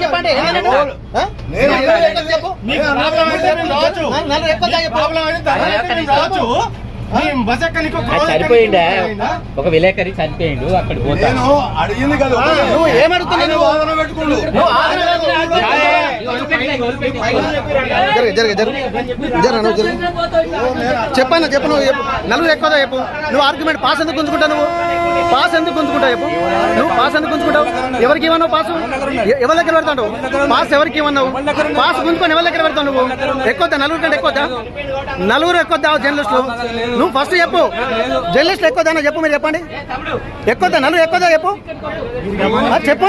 చెప్పండి చనిపోయిండే ఒక విలేకరి చనిపోయిండు అక్కడ పోతా నేను అడిగింది కదా నువ్వు ఏమడుగుతున్నావు నువ్వు? వాదన పెట్టుకోండు నువ్వు ఆదరణ జరగ నువ్వు చెప్పన్నా చెప్పు. నువ్వు చెప్పు నలుగురు ఎక్కువదా చెప్పు? నువ్వు ఆర్గ్యుమెంట్ పాస్ ఎందుకు గుంజుకుంటావు నువ్వు? పాస్ ఎందుకు గుంజుకుంటావు చెప్పు? నువ్వు పాస్ ఎందుకు గుంజుకుంటావు? ఎవరికి ఇవ్వన్నావు పాస్ ఎవరి దగ్గర పెడతావు పాస్ ఎవరికి ఇవ్వన్నావు? పాస్ గుంజుకొని ఎవరి దగ్గర పెడతావు నువ్వు? ఎక్కువద్దా? నలుగురు కంటే ఎక్కువద్దా? నలుగురు ఎక్కువద్దా జర్నలిస్టులు? నువ్వు ఫస్ట్ చెప్పు. జర్నలిస్టులు ఎక్కువదా చెప్పు మీరు చెప్పండి. ఎక్కువద్దా? నలుగురు ఎక్కువదా చెప్పు? చెప్పు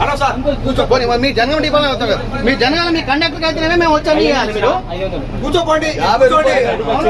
జనాన్ని పోనీ, మరి మీ జనగం డిపోలో అవుతారు కదా. మీ జనగాల మీ కండక్టర్ అయితేనే మేము మీరు. కూర్చోపోండి